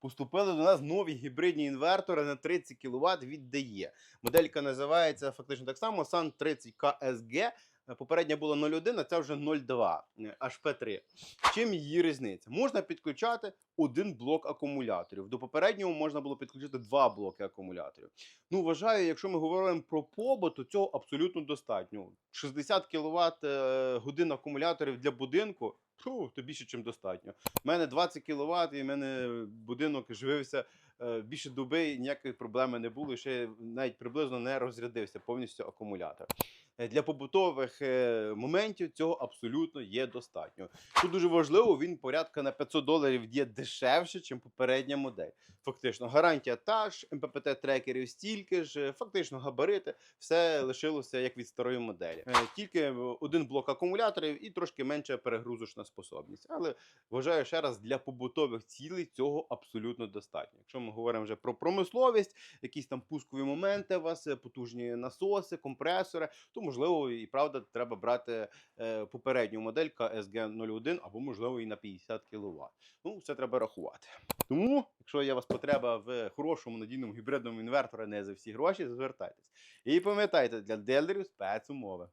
поступили до нас нові гібридні інвертори на 30 кВт від DE. Моделька називається фактично так само Sun 30 KSG. Е, Попередня була 0,1, а ця вже 0,2 е, HP3. Чим її різниця? Можна підключати один блок акумуляторів. До попереднього можна було підключити два блоки акумуляторів. Ну, вважаю, якщо ми говоримо про побут, то цього абсолютно достатньо. 60 кВт годин акумуляторів для будинку. Фу, то більше, ніж достатньо. У мене 20 кВт, і в мене будинок живився е, більше доби, і ніякої проблеми не було. і Ще навіть приблизно не розрядився повністю акумулятор. Е, Для побутових е, моментів цього абсолютно є достатньо. Тут дуже важливо, він порядка на 500 доларів є дешевше, ніж попередня модель. Фактично, гарантія та ж, МППТ трекерів стільки ж, е, фактично габарити, все лишилося як від старої моделі. Тільки один блок акумуляторів і трошки менша перегрузочна способність. Але вважаю ще раз, для побутових цілей цього абсолютно достатньо. Якщо ми говоримо вже про промисловість, якісь там пускові моменти у вас, потужні насоси, компресори, то можливо і правда треба брати е, попередню модель КСГ-01 або можливо і на 50 кВт. Ну, це треба рахувати. Тому, якщо є вас потреба в хорошому надійному гібридному інверторі не за всі гроші, звертайтесь. І пам'ятайте, для дилерів спецумови.